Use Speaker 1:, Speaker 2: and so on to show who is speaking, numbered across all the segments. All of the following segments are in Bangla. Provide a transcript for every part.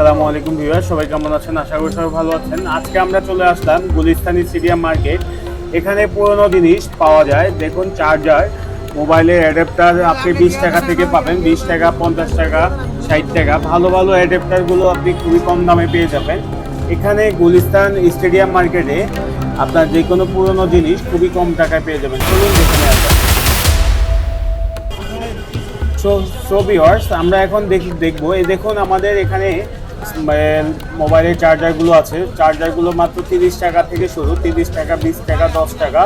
Speaker 1: আসসালামু আলাইকুম ভিউয়ার সবাই কেমন আছেন? আশা করি সবাই ভালো আছেন। আজকে আমরা চলে আসলাম গুলিস্তানি স্টেডিয়াম মার্কেট। এখানে পুরনো জিনিস পাওয়া যায়। দেখুন, চার্জার, মোবাইলের অ্যাডাপ্টার, আপনি বিশ টাকা থেকে পাবেন। বিশ টাকা, পঞ্চাশ টাকা, ষাট টাকা। ভালো ভালো অ্যাডাপ্টারগুলো আপনি খুবই কম দামে পেয়ে যাবেন। এখানে গুলিস্তান স্টেডিয়াম মার্কেটে আপনার যে কোনো পুরনো জিনিস খুবই কম টাকায় পেয়ে যাবেন। চলুন নেওয়া যাক। সো সো ভিউয়ার্স আমরা এখন দেখি দেখব। এই দেখুন, আমাদের এখানে মোবাইলের চার্জারগুলো আছে। চার্জারগুলো মাত্র তিরিশ টাকা থেকে শুরু। তিরিশ টাকা, বিশ টাকা, দশ টাকা।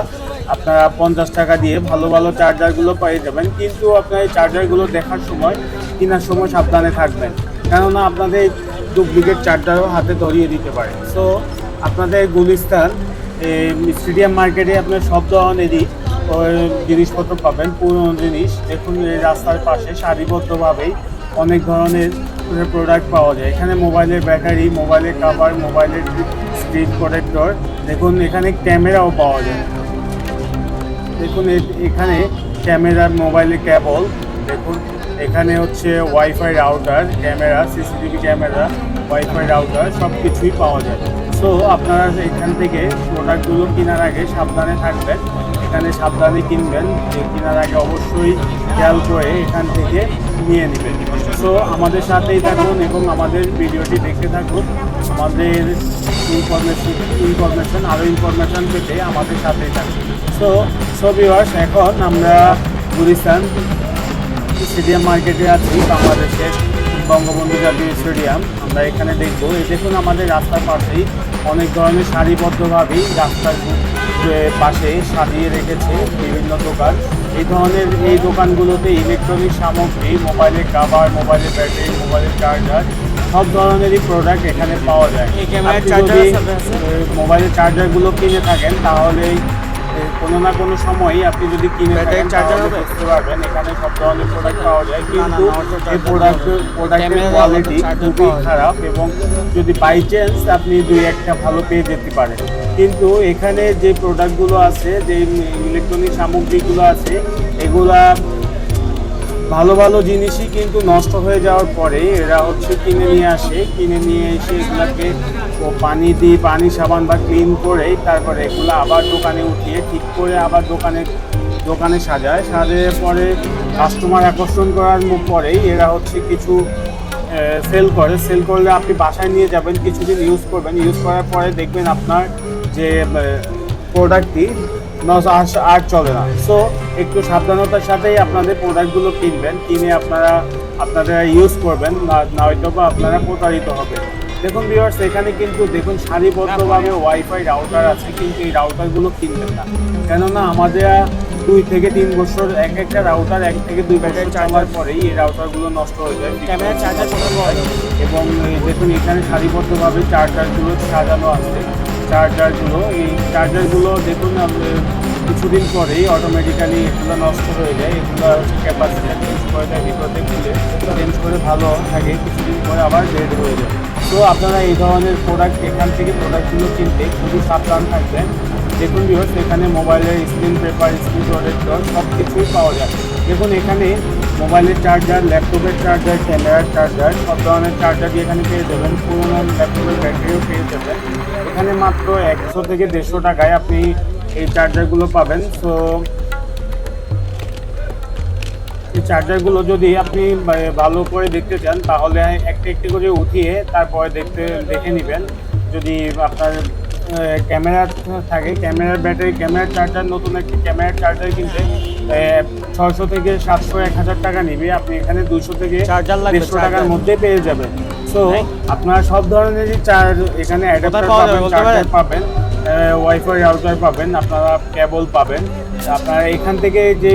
Speaker 1: আপনারা পঞ্চাশ টাকা দিয়ে ভালো ভালো চার্জারগুলো পেয়ে যাবেন। কিন্তু আপনার এই চার্জারগুলো দেখার সময় কেনার সময় সাবধানে থাকবেন। কেননা আপনাদের ডুপ্লিকেট চার্জারও হাতে ধরিয়ে দিতে পারে। সো আপনাদের গুলিস্তান স্টেডিয়াম মার্কেটে আপনার সব ধরনেরই জিনিসপত্র পাবেন, পুরনো জিনিস। দেখুন রাস্তার পাশে সারিবদ্ধভাবেই অনেক ধরনের প্রোডাক্ট পাওয়া যায়। এখানে মোবাইলের ব্যাটারি মোবাইলের কাভার মোবাইলের স্ক্রিন প্রোটেক্টর দেখুন এখানে ক্যামেরাও পাওয়া যায়। দেখুন এখানে ক্যামেরা মোবাইলের কেবল দেখুন এখানে হচ্ছে wifi router camera CCTV camera wifi router সব কিছুই পাওয়া যায়। সো আপনারা এখান থেকে প্রোডাক্টগুলো কেনার আগে সাবধানে থাকবেন। এখানে সাবধানে কিনবেন। কেনার আগে অবশ্যই খেয়াল করে এখান থেকে নিয়ে নেবেন। সো আমাদের সাথেই থাকুন এবং আমাদের ভিডিওটি দেখতে থাকুন। আমাদের ইনফরমেশন ইনফরমেশন আরও ইনফরমেশন পেতে আমাদের সাথেই থাকুন। সো সো ভিউয়ার্স এখন আমরা গুলিস্তান স্টেডিয়াম মার্কেটে আছি, বাংলাদেশের বঙ্গবন্ধু জাতীয় স্টেডিয়াম। আমরা এখানে দেখব। এই দেখুন আমাদের রাস্তার পাশেই অনেক ধরনের সারিবদ্ধভাবেই রাস্তার পাশে সাজিয়ে রেখেছে বিভিন্ন দোকান। এই ধরনের এই দোকানগুলোতে ইলেকট্রনিক সামগ্রী মোবাইলের কাভার মোবাইলের ব্যাটারি মোবাইলের চার্জার সব ধরনেরই প্রোডাক্ট এখানে পাওয়া যায়। মোবাইলের চার্জারগুলো কিনে থাকেন তাহলে কোনো না কোনো সময়ই আপনি যদি কিনে থাকেন
Speaker 2: চার্জার হবে?
Speaker 1: বুঝতে পারবেন এখানে সব ধরনের প্রোডাক্ট পাওয়া যায়। কিন্তু এই প্রোডাক্ট প্রোডাক্টের কোয়ালিটি খুবই খারাপ এবং যদি বাই চান্স আপনি দুই একটা ভালো পেয়ে যেতে পারেন। কিন্তু এখানে যে প্রোডাক্টগুলো আছে যে ইলেকট্রনিক সামগ্রীগুলো আছে এগুলা ভালো ভালো জিনিসই কিন্তু নষ্ট হয়ে যাওয়ার পরে এরা হচ্ছে কিনে নিয়ে আসে। কিনে নিয়ে এসে এগুলাকে ও পানি দিয়ে পানি সাবান বা ক্লিন করে তারপরে এগুলো আবার দোকানে উঠিয়ে ঠিক করে আবার দোকানে দোকানে সাজায়। সাজিয়ে পরে কাস্টমার আকর্ষণ করার পরেই এরা হচ্ছে কিছু সেল করে। সেল করলে আপনি বাসায় নিয়ে যাবেন, কিছুদিন ইউজ করবেন। ইউজ করার পরে দেখবেন আপনার যে প্রোডাক্টটি আর- চলে না। সো একটু সাবধানতার সাথেই আপনাদের প্রোডাক্টগুলো কিনবেন কিনে আপনারা আপনারা ইউজ করবেন না- হয়তো বা আপনারা প্রতারিত হবেন দেখুন ভিউয়ার্স এখানে কিন্তু দেখুন সারিবদ্ধভাবে ওয়াইফাই রাউটার আছে কিন্তু এই রাউটারগুলো কিনবেন না। কেননা আমাদের দুই থেকে তিন বছর এক একটা রাউটার এক থেকে দুই বছর চালার পরেই এই রাউটারগুলো নষ্ট হয়ে যায়।
Speaker 2: ক্যামেরার চার্জার?
Speaker 1: এবং দেখুন এখানে সারিবদ্ধভাবে চার্জারগুলো সাজানো আছে। চার্জারগুলো এই চার্জারগুলো দেখুন আপনার কিছুদিন পরেই অটোমেটিক্যালি এগুলো নষ্ট হয়ে যায়, এগুলো হচ্ছে ক্যাপাসিটি চেঞ্জ করে দেয় ভিতর থেকে চেঞ্জ করে ভালো থাকে, কিছুদিন পরে আবার ডেড হয়ে যায়। তো আপনারা এই ধরনের প্রোডাক্ট এখান থেকে প্রোডাক্টগুলো কিনতে খুবই সাবধান থাকবেন। দেখুন বিহস এখানে মোবাইলের স্ক্রিন পেপার স্ক্রিন প্রোটেক্টর সব কিছুই পাওয়া যায়। দেখুন, এখানে মোবাইলের চার্জার, ল্যাপটপের চার্জার, ক্যামেরার চার্জার, সব ধরনের চার্জার চার্জারই এখানে পেয়ে যাবেন। পুরোনো ল্যাপটপের ব্যাটারিও পেয়ে যাবেন। এখানে মাত্র একশো থেকে দেড়শো টাকায় আপনি এই চার্জারগুলো পাবেন। তো এই চার্জারগুলো যদি আপনি ভালো করে দেখতে চান, তাহলে একটা একটি করে উঠিয়ে তারপরে দেখতে, দেখে নেবেন। যদি আপনার ক্যামেরা থাকে ক্যামেরার ব্যাটারি ক্যামেরার চার্জার নতুন একটি ক্যামেরার চার্জার কিনতে ছয়শো থেকে সাতশো এক হাজার টাকা নিবে আপনি এখানে দুশো থেকে
Speaker 2: চার্জার লাগবে,
Speaker 1: দেড়শো টাকার। মধ্যে পেয়ে যাবেন সো? আপনারা সব ধরনেরই চার্জ এখানে অ্যাডাপ্টার পাবেন চার্জার পাবেন ওয়াইফাই রাউটার পাবেন আপনারা কেবল পাবেন আপনারা এখান থেকে যে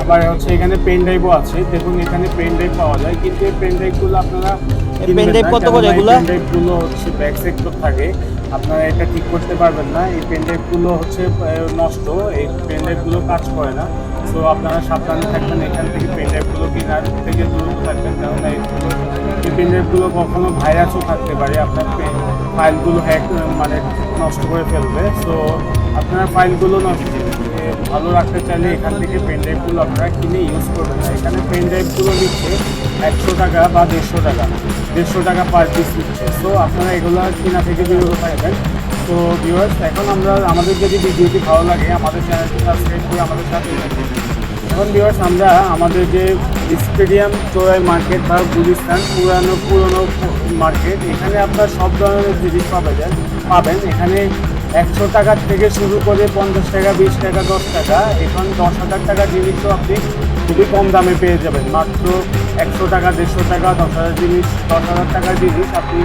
Speaker 1: আবার হচ্ছে এখানে পেন ড্রাইভও আছে দেখুন এখানে পেন ড্রাইভ পাওয়া যায় কিন্তু এই পেন ড্রাইভগুলো আপনারা
Speaker 2: pen drive কত করে এগুলা?
Speaker 1: pen drive গুলো হচ্ছে ব্যাক সেক্টর থাকে আপনারা এটা ঠিক করতে পারবেন না এই পেন ড্রাইভগুলো হচ্ছে নষ্ট এই পেন ড্রাইভগুলো কাজ করে না সো আপনারা সাবধানে থাকবেন এখান থেকে পেন ড্রাইভগুলো কেনার থেকে দূরত থাকবেন কেননা এই পেন ড্রাইভগুলো কখনো ভাইরাসও থাকতে পারে আপনার ফাইলগুলো হ্যাক মানে নষ্ট করে ফেলবে সো আপনার ফাইলগুলো নষ্ট ভালো রাখতে চাইলে এখান থেকে পেন ড্রাইভগুলো আপনারা কিনে ইউজ করবেন। না এখানে পেন ড্রাইভগুলো নিচ্ছে একশো টাকা বা দেড়শো টাকা দেড়শো টাকা পার পিস নিচ্ছে। সো আপনারা এগুলো কিনা থেকে বিরত থাকবেন। তো ভিউয়ার্স এখন আমরা, আমাদের যদি ভিডিওটি ভালো লাগে, আমাদের চ্যানেলটি সাবস্ক্রাইব করে আমাদের সাথে এখন ভিউয়ার্স আমরা আমাদের যে স্টেডিয়াম চোরাই মার্কেট বা গুলিস্তান, পুরানো, পুরনো মার্কেট এখানে আপনার সব ধরনের জিনিস পাবেন পাবেন। এখানে একশো টাকা থেকে শুরু করে পঞ্চাশ টাকা, বিশ টাকা, দশ টাকা। এখন দশ হাজার টাকার জিনিসও আপনি খুবই কম দামে পেয়ে যাবেন। মাত্র একশো টাকা, দেড়শো টাকা, দশ হাজার জিনিস, দশ হাজার টাকার জিনিস আপনি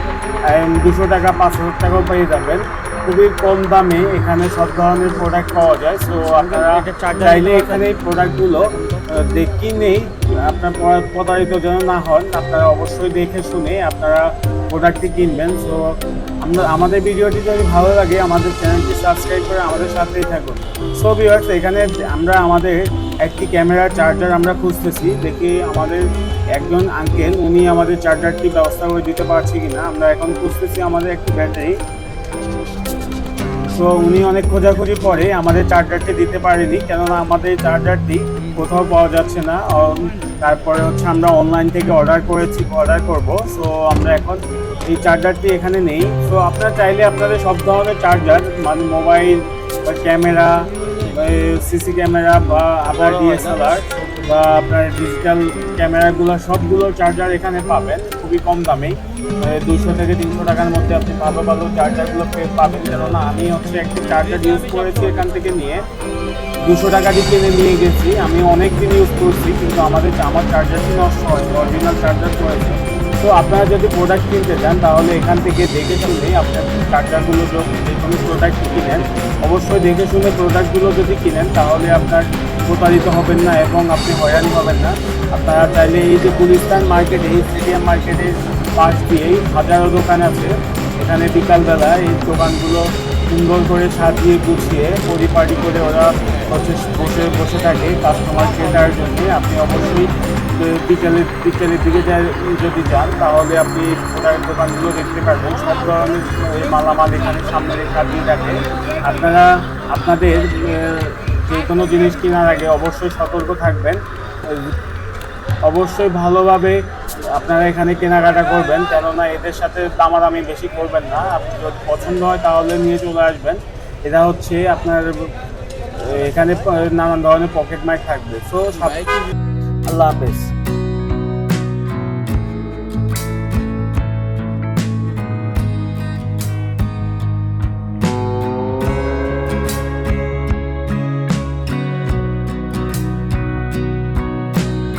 Speaker 1: দুশো টাকা, পাঁচ হাজার টাকাও পেয়ে যাবেন। খুবই কম দামে এখানে সব ধরনের প্রোডাক্ট পাওয়া যায়। সো আপনারা চাইলে এখানে এই প্রোডাক্টগুলো দেখি নেই আপনার প্রতারিত যেন না হন আপনারা অবশ্যই দেখে শুনে আপনারা প্রোডাক্টটি কিনবেন। সো আমরা আমাদের ভিডিওটি যদি ভালো লাগে আমাদের চ্যানেলটি সাবস্ক্রাইব করে আমাদের সাথেই থাকুন। সো ভিউয়ার্স এখানে আমরা আমাদের একটি ক্যামেরা চার্জার আমরা খুঁজতেছি। দেখি আমাদের একজন আঙ্কেল উনি আমাদের চার্জারটি ব্যবস্থা করে দিতে পারছি কিনা। আমরা এখন খুঁজতেছি আমাদের একটি ব্যাটারি তো উনি অনেক খোঁজাখুঁজি পরে আমাদের চার্জারটি দিতে পারেনি কেননা আমাদের চার্জারটি কোথাও পাওয়া যাচ্ছে না। তারপরে হচ্ছে আমরা অনলাইন থেকে অর্ডার করেছি অর্ডার করব। সো আমরা এখন এই চার্জারটি এখানে নেই। সো আপনারা চাইলে আপনাদের সব ধরনের চার্জার মানে মোবাইল বা ক্যামেরা সিসি ক্যামেরা বা আবার ডিএসএলআর বা আপনার ডিজিটাল ক্যামেরাগুলো সবগুলো চার্জার এখানে পাবেন, খুবই কম দামেই। দুশো থেকে তিনশো টাকার মধ্যে আপনি ভালো ভালো চার্জারগুলো পাবেন। কেননা আমি হচ্ছে একটি চার্জার ইউজ করেছি এখান থেকে নিয়ে। দুশো টাকা দিয়ে কিনে নিয়ে গেছি। আমি অনেক দিন ইউজ করছি, কিন্তু আমাদের, আমার চার্জারটি নষ্ট হয়েছে অরিজিনাল চার্জার করেছে। তো আপনারা যদি প্রোডাক্ট কিনতে চান, তাহলে এখান থেকে দেখে শুনে আপনার যদি যে কোনো প্রোডাক্ট কিনেন, অবশ্যই দেখে শুনে প্রোডাক্টগুলো যদি কিনেন, তাহলে আপনার প্রতারিত হবেন না এবং আপনি হয়রানি হবেন না। আপনারা চাইলে এই যে গুলিস্তান মার্কেটে এই স্টেডিয়াম মার্কেটের পাশ দিয়েই হাজারো দোকান আছে। এখানে বিকালবেলা এই দোকানগুলো সুন্দর করে সাজিয়ে গুছিয়ে পরিপাটি করে ওরা বসে বসে থাকে কাস্টমার কেনার জন্য। আপনি অবশ্যই বিকেলের বিকেলের দিকে যদি যান, তাহলে আপনি প্রোডাক্ট দোকানগুলো দেখতে পারবেন। সব ধরনের মালামাল এখানে সামনে সাজিয়ে থাকে। আপনারা, আপনাদের যে কোনো জিনিস কেনার আগে অবশ্যই সতর্ক থাকবেন। অবশ্যই ভালোভাবে আপনারা এখানে কেনাকাটা করবেন, কেননা এদের সাথে দামাদামি বেশি করবেন না। আপনি যদি পছন্দ হয়, তাহলে নিয়ে চলে আসবেন। এটা হচ্ছে আপনার, এখানে নানান ধরনের পকেট মাইক থাকবে। সো আল্লাহ হাফেজ।